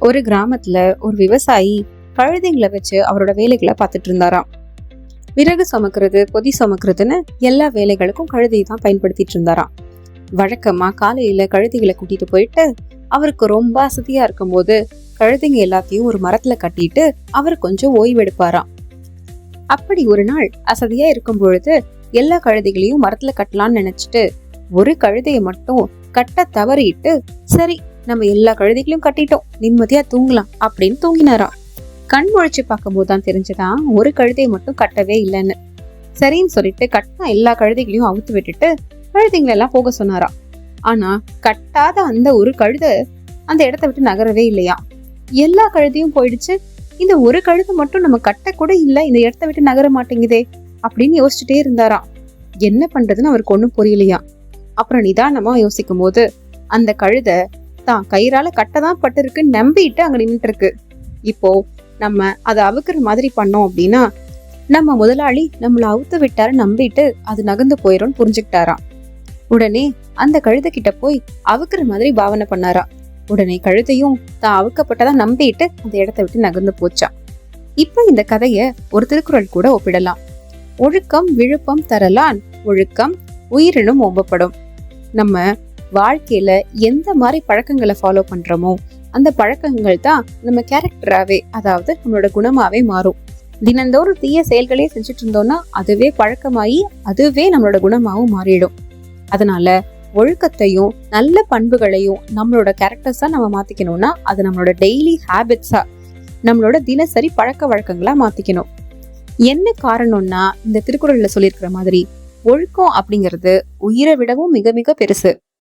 ஒரு கிராமத்துல ஒரு விவசாயி கழுதைங்களை வச்சு அவரோட வேலைகளை பார்த்துட்டு இருந்தாராம். விறகு சுமக்கிறது பொதி சுமக்கிறதுன்னு எல்லா வேலைகளுக்கும் கழுதையை தான் பயன்படுத்திட்டு இருந்தாராம். வழக்கமா காலையில கழுதைகளை கூட்டிட்டு போயிட்டு அவருக்கு ரொம்ப அசதியா இருக்கும்போது கழுதைங்க எல்லாத்தையும் ஒரு மரத்துல கட்டிட்டு அவர் கொஞ்சம் ஓய்வெடுப்பாராம். அப்படி ஒரு நாள் அசதியா இருக்கும் பொழுது எல்லா கழுதைகளையும் மரத்துல கட்டலாம்னு நினைச்சிட்டு ஒரு கழுதையை மட்டும் கட்ட தவறிட்டு சரி நம்ம எல்லா கழுதைகளையும் கட்டிட்டோம். நிம்மதியா தூங்கலாம் அப்படின்னு தூங்கினாராம் கண் முழிச்சு பார்க்கும்போது தான் தெரிஞ்சதான் ஒரு கழுதையை மட்டும் கட்டவே இல்லைன்னு. சரின்னு சொல்லிட்டு கட்டின எல்லா கழுதைகளையும் அவுத்து விட்டுட்டு கழுதைங்களை எல்லாம் போக சொன்னாரா? ஆனா கட்டாத அந்த ஒரு கழுதை அந்த இடத்த விட்டு நகரவே இல்லையா? எல்லா கழுதையும் போயிடுச்சு. இந்த ஒரு கழுதை மட்டும் நம்ம கட்ட கூட இல்ல இந்த இடத்த விட்டு நகர மாட்டேங்குதே அப்படின்னு யோசிச்சுட்டே இருந்தாராம் என்ன பண்றதுன்னு அவருக்கு ஒண்ணும் புரியலையா? அப்புறம் நிதானமா யோசிக்கும் போது அந்த கழுதை தான். கயிறால கட்டதான் பட்டிருக்குன்னு நம்பிட்டு அங்க நின்றுட்டு இருக்கு இப்போ நம்ம அதை அவுக்குற மாதிரி பண்ணோம் அப்படின்னா நம்ம முதலாளி நம்மளை அவுத்து விட்டாரு நம்பிட்டு அது நகர்ந்து போயிடும்னு புரிஞ்சுக்கிட்டாராம். உடனே அந்த கழுதை கிட்ட போய் அவுக்குற மாதிரி பாவனை பண்ணாரா உடனே கழுதையும் தான் அவுக்கப்பட்டதா நம்பிட்டு அந்த இடத்த விட்டு நகர்ந்து போச்சா இப்ப இந்த கதைய ஒரு திருக்குறள் கூட ஒப்பிடலாம். ஒழுக்கம் விழுப்பம் தரலான் ஒழுக்கம் உயிரினும் ஓம்பப்படும். நம்ம வாழ்க்கையில எந்த மாதிரி பழக்கங்களை ஃபாலோ பண்றோமோ அந்த பழக்கங்கள் தான் நம்ம கேரக்டராகவே அதாவது நம்மளோட குணமாகவே மாறும். தினந்தோறும் தீய செயல்களே செஞ்சுட்டு இருந்தோம்னா அதுவே பழக்கமாகி அதுவே நம்மளோட குணமாகவும் மாறிடும். அதனால ஒழுக்கத்தையும் நல்ல பண்புகளையும் நம்மளோட கேரக்டர்ஸாக நம்ம மாற்றிக்கணும்னா அது நம்மளோட டெய்லி ஹேபிட்ஸாக நம்மளோட தினசரி பழக்க வழக்கங்களாக மாற்றிக்கணும் என்ன காரணம்னா இந்த திருக்குறளில் சொல்லியிருக்கிற மாதிரி ஒழுக்கம் அப்படிங்கிறது உயிரை விடவும் மிக மிக பெருசு.